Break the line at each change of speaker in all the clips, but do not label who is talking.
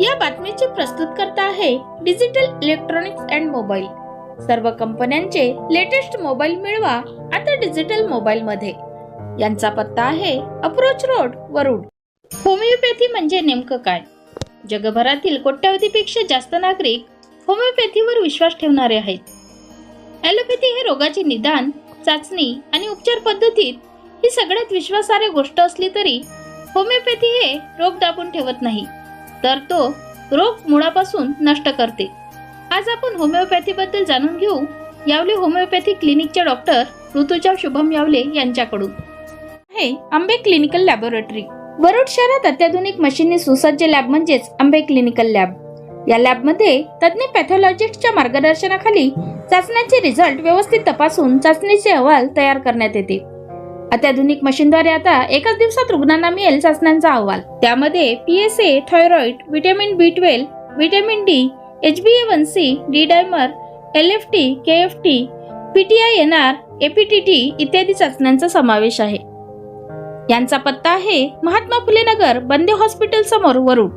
या बातमीचे प्रस्तुत करता आहे डिजिटल इलेक्ट्रॉनिक्स अँड मोबाईल. सर्व कंपन्यांचे लेटेस्ट मोबाईल मिळवा आता डिजिटल मोबाईल मध्ये यांचा पत्ता आहे अप्रोच रोड वरुड. होमिओपॅथी म्हणजे नेमकं काय? जगभरातील कोट्यावधीपेक्षा जास्त नागरिक होमिओपॅथीवर विश्वास ठेवणारे आहेत. ॲलोपॅथी हे रोगाचे निदान चाचणी आणि उपचार पद्धतीत ही सगळ्यात विश्वासार्ह गोष्ट असली तरी होमिओपॅथी हे रोग दाबून ठेवत नाही. तर तो रोग मुळापासून नष्ट करते. आज आपण होमिओपॅथी बद्दल जाणून घेऊ. यावले होमिओपॅथी क्लिनिकचे डॉक्टर ऋतुजा शुभम यावले यांच्याकडून. आहे आंबे क्लिनिकल लॅबोरेटरी वरुड शहरात अत्याधुनिक मशीनने सुसज्ज लॅब म्हणजेच आंबे क्लिनिकल लॅब या लॅबमध्ये तज्ज्ञ पॅथॉलॉजिस्टच्या मार्गदर्शनाखाली चाचण्यांचे रिझल्ट व्यवस्थित तपासून चाचणीचे अहवाल तयार करण्यात येते. अत्याधुनिक मशीनद्वारे आता एकाच दिवसात रुग्णांना मिळेल चाचण्यांचा अहवाल. त्यामध्ये P S A thyroid vitamin B twelve vitamin D H B A one C D dimer L F T K F T P T I N R APTT इत्यादी चाचण्यांचा समावेश आहे. यांचा पत्ता आहे महात्मा फुले नगर बंदे हॉस्पिटल समोर वरुड.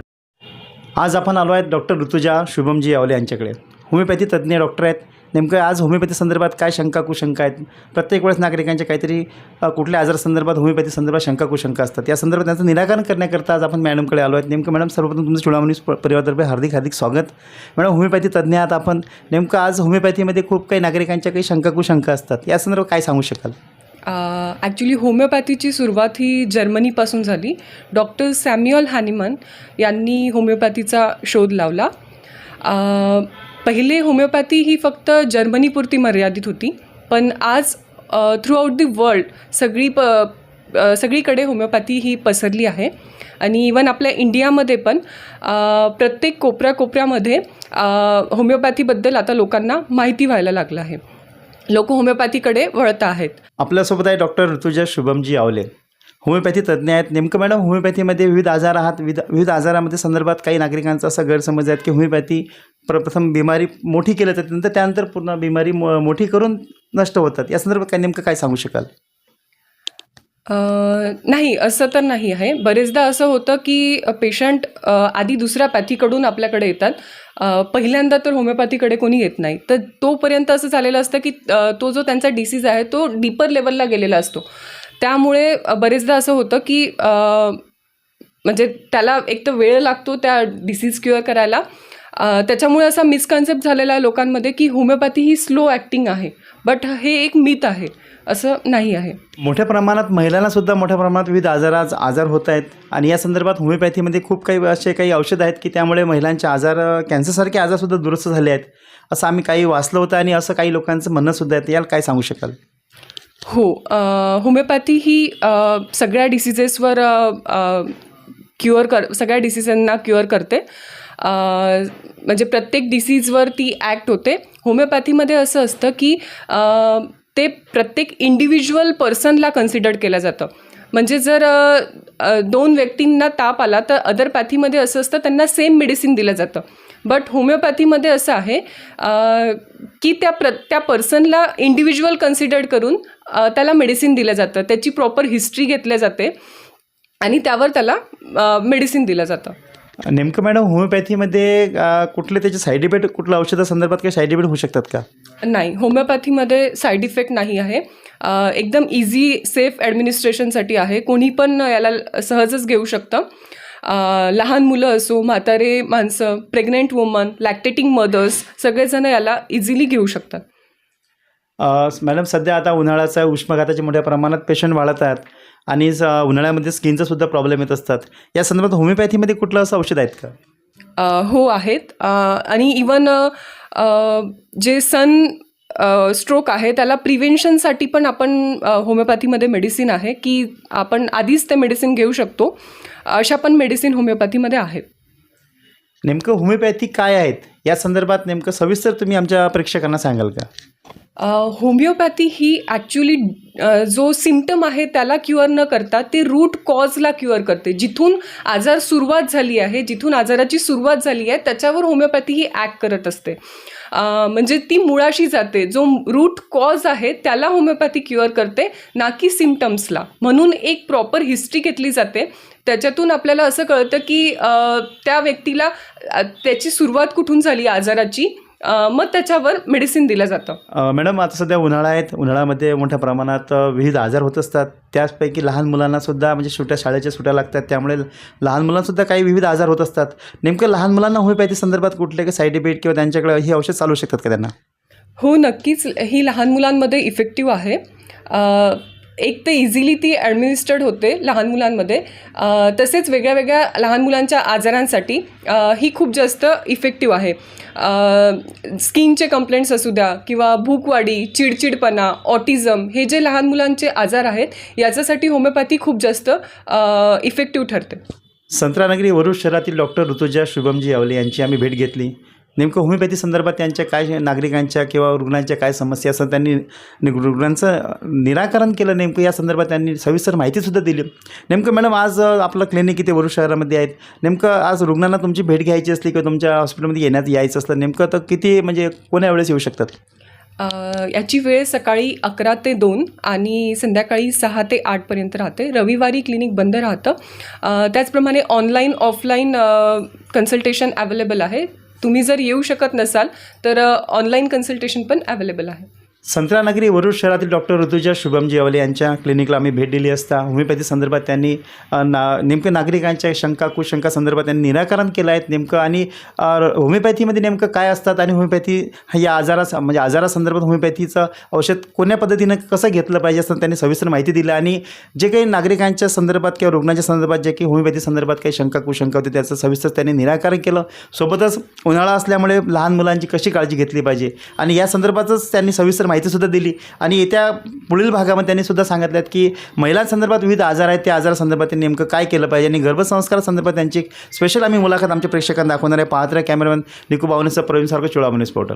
आज आपण आलो आहेत डॉक्टर ऋतुजा शुभमजी यावले यांच्याकडे. होमिओपॅथी तज्ज्ञ डॉक्टर आहेत नेमकं आज होमिओपॅथी संदर्भात काय शंका कुशंका आहेत? प्रत्येक वेळेस नागरिकांच्या काहीतरी कुठल्या आजारासंदर्भात होमिओपॅथी संदर्भात शंका कुशंका असतात. या संदर्भात त्यांचं निराकरण करण्याकरता आज आपण मॅडमकडे आलो आहेत. नेमकं मॅडम सर्वप्रथम तुमचं चुडामणी परिवारतर्फे हार्दिक हार्दिक स्वागत. मॅडम होमिओपॅथी तज्ज्ञ आहात आपण. नेमकं आज होमिओपॅथीमध्ये खूप काही नागरिकांच्या काही शंका कुशंका असतात. या संदर्भात काय सांगू शकाल?
ॲक्च्युली होमिओपॅथीची सुरुवात ही जर्मनीपासून झाली. डॉक्टर सॅम्युअल हॅनिमन यांनी होमिओपॅथीचा शोध लावला. पहिले होमिओपॅथी ही फक्त जर्मनीपुरती मर्यादित होती पण आज थ्रू आउट दी वर्ल्ड सगळी प सगळीकडे होमिओपॅथी ही पसरली आहे. आणि इवन आपल्या इंडियामध्ये पण प्रत्येक कोपऱ्या कोपऱ्यामध्ये होमिओपॅथीबद्दल आता लोकांना माहिती व्हायला लागलं आहे. लोक होमिओपॅथीकडे वळत आहेत.
आपल्यासोबत आहे डॉक्टर ऋतुजा शुभमजी आवले. होमिओपॅथी तज्ज्ञ आहेत. नेमकं मॅडम होमिओपॅथीमध्ये विविध आजार आहात विविध विविध आजारामध्ये संदर्भात काही नागरिकांचा असा गैरसमज आहेत की होमिओपॅथी प्रप्रथम बिमारी मोठी केलं जाते नंतर त्यानंतर पूर्ण बिमारी मो मोठी करून नष्ट होतात. या संदर्भात काय नेमकं काय सांगू शकाल?
नाही असं तर नाही आहे. बरेचदा असं होतं की पेशंट आधी दुसऱ्या पॅथीकडून आपल्याकडे येतात. पहिल्यांदा तर होमिओपॅथीकडे कोणी येत नाही. तर तोपर्यंत असं झालेलं असतं की तो जो त्यांचा डिसीज आहे तो डीपर लेवलला गेलेला असतो. त्यामुळे बरेचदा असं होतं की म्हणजे त्याला एक तर वेळ लागतो त्या डिसीज क्युअर करायला. त्याच्यामुळे असा मिसकन्सेप्ट झालेला आहे लोकांमध्ये की होमिओपॅथी ही स्लो ॲक्टिंग आहे. बट हे एक मिथ आहे. असं नाही आहे.
मोठ्या प्रमाणात महिलांना सुद्धा मोठ्या प्रमाणात विविध आजारात आजार होत आहेत. आणि या संदर्भात होमिओपॅथीमध्ये खूप काही असे काही औषध आहेत की त्यामुळे महिलांचे आजार कॅन्सरसारखे आजारसुद्धा दुरुस्त झाले आहेत. असं आम्ही काही वाचलं होतं आणि असं काही लोकांचं म्हणणं सुद्धा आहे याला काय सांगू शकाल?
हो. होमिओपॅथी ही सगळ्या डिसिजेसवर क्युअर कर सगळ्या डिसिजांना क्युअर करते. म्हणजे प्रत्येक डिसीजवर ती ॲक्ट होते. होमिओपॅथीमध्ये असं असतं की ते प्रत्येक इंडिव्हिज्युअल पर्सनला कन्सिडर केलं जातं. म्हणजे जर दोन व्यक्तींना ताप आला तर अदर पॅथीमध्ये असं असतं त्यांना सेम मेडिसिन दिलं जातं. बट होमिओपॅथीमध्ये असं आहे की त्या प्र त्या पर्सनला इंडिव्हिज्युअल कन्सिडर्ड करून त्याला मेडिसिन दिलं जातं. त्याची प्रॉपर हिस्ट्री घेतल्या जाते. आणि त्यावर त्याला मेडिसिन दिलं जातं.
नेमकं मॅडम होमिओपॅथीमध्ये कुठले त्याचे साईड इफेक्ट कुठल्या औषधासंदर्भात काही साईड इफेक्ट होऊ शकतात का?
नाही होमिओपॅथीमध्ये साईड इफेक्ट नाही आहे. एकदम इझी सेफ ॲडमिनिस्ट्रेशनसाठी आहे. कोणी पण याला सहजच घेऊ शकतं. लहान मुलं असो म्हातारे माणसं प्रेग्नेंट वुमन लॅक्टेटिंग मदर्स सगळेजण याला इझिली घेऊ शकतात.
मॅडम सध्या आता उन्हाळ्याचा उष्माघाताचे मोठ्या प्रमाणात पेशंट वाढत आहेत. आणि स- उन्हाळ्यामध्ये स्किनचा सुद्धा प्रॉब्लेम येत असतात. या संदर्भात होमिओपॅथीमध्ये कुठलं असं औषध आहेत का?
अ, हो आहेत. अ, आणि इवन जे सन स्ट्रोक आहे त्याला प्रिव्हेन्शनसाठी पण आपण होमिओपॅथीमध्ये मेडिसिन आहे की आपण आधीच ते मेडिसिन घेऊ शकतो. अशा पण मेडिसिन होमिओपॅथीमध्ये आहेत.
नेमकं होमिओपॅथी काय आहेत? या संदर्भात नेमकं सविस्तर तुम्ही आमच्या प्रेक्षकांना सांगाल का?
होमिओपॅथी ही ॲक्च्युली जो सिम्टम आहे त्याला क्युअर न करता ते रूट कॉजला क्युअर करते. जिथून आजार सुरुवात झाली आहे जिथून आजाराची सुरुवात झाली आहे त्याच्यावर होमिओपॅथी ही ॲक्ट करत असते. म्हणजे ती मुळाशी जाते. जो रूट कॉज आहे त्याला होमिओपॅथी क्युअर करते ना की सिम्टम्सला म्हणून एक प्रॉपर हिस्ट्री घेतली जाते. त्याच्यातून आपल्याला असं कळतं की त्या व्यक्तीला त्याची सुरुवात कुठून झाली आजाराची? मग त्याच्यावर मेडिसिन दिलं जातं.
मॅडम आता सध्या उन्हाळा आहेत. उन्हाळ्यामध्ये मोठ्या प्रमाणात विविध आजार होत असतात. त्याचपैकी लहान मुलांनासुद्धा म्हणजे सुट्या शाळेच्या सुट्या लागतात. त्यामुळे लहान मुलांसुद्धा काही विविध आजार होत असतात. नेमकं लहान मुलांना होमिओपॅथी संदर्भात कुठले काही साईड इफेक्ट किंवा त्यांच्याकडे ही औषध चालू शकतात का त्यांना?
हो नक्कीच. ही लहान मुलांमध्ये इफेक्टिव्ह आहे. एक तर इझिली ती ॲडमिनिस्टर्ड होते लहान मुलांमध्ये. तसेच वेगळ्या वेगळ्या लहान मुलांच्या आजारांसाठी ही खूप जास्त इफेक्टिव्ह आहे. स्किनचे कंप्लेंट्स असू द्या किंवा भूकवाडी चिडचिडपणा ऑटिझम हे जे लहान मुलांचे आजार आहेत याच्यासाठी होमिओपॅथी खूप जास्त इफेक्टिव्ह ठरते.
संत्रानगरी वरुड शहरातील डॉक्टर ऋतुजा शुभमजी यावले यांची आम्ही भेट घेतली. नेमकं होमिओपॅथी संदर्भात त्यांच्या काय नागरिकांच्या किंवा रुग्णांच्या काय समस्या असतात त्यांनी रुग्णांचं निराकरण केलं नेमकं या संदर्भात त्यांनी सविस्तर माहितीसुद्धा दिली. नेमकं मॅडम आज आपलं क्लिनिक इथे वरुड शहरामध्ये आहेत. नेमकं आज रुग्णांना तुमची भेट घ्यायची असली किंवा तुमच्या हॉस्पिटलमध्ये येण्यात यायचं असलं नेमकं तर किती म्हणजे कोण्या वेळेस येऊ शकतात?
याची वेळ सकाळी अकरा ते दोन आणि संध्याकाळी सहा ते आठपर्यंत राहते. रविवारी क्लिनिक बंद राहतं. त्याचप्रमाणे ऑनलाईन ऑफलाईन कन्सल्टेशन अवेलेबल आहे. तुम्ही जर येऊ शकत नसाल तर ऑनलाईन कन्सल्टेशन पण अवेलेबल आहे.
संत्रानगरी वरुड शहरातील डॉक्टर ऋतुजा शुभमजी अवले यांच्या क्लिनिकला आम्ही भेट दिली असता. होमिओपॅथी संदर्भात त्यांनी ना नेमकं नागरिकांच्या शंका कुशंका संदर्भात त्यांनी निराकरण केलं आहे नेमकं आणि होमिओपॅथीमध्ये नेमकं काय असतात आणि होमिओपॅथी या आजारा म्हणजे आजारासंदर्भात होमिओपॅथीचं औषध कोण्या पद्धतीनं कसं घेतलं पाहिजे असं त्यांनी सविस्तर माहिती दिली आणि जे काही नागरिकांच्या संदर्भात किंवा रुग्णाच्या संदर्भात जे काही होमिओपॅथी संदर्भात काही शंका कुशंका होती त्याचं सविस्तर त्यांनी निराकरण केलं. सोबतच उन्हाळा असल्यामुळे लहान मुलांची कशी काळजी घेतली पाहिजे आणि या संदर्भातच त्यांनी सविस्तर माहिती माहितीसुद्धा दिली. आणि येत्या पुढील भागामध्ये त्यांनी सुद्धा सांगितल्यात की महिलांसंदर्भात विविध आजार आहेत. त्या आजारासंदर्भात त्यांनी नेमकं काय केलं पाहिजे? आणि गर्भसंस्कारासंदर्भात त्यांची स्पेशल आम्ही मुलाखत आमच्या प्रेक्षकांना दाखवणार आहे. पाहत कॅमेरामॅन निकू बावनेसह प्रवीण सारखं चोळा पोर्टल.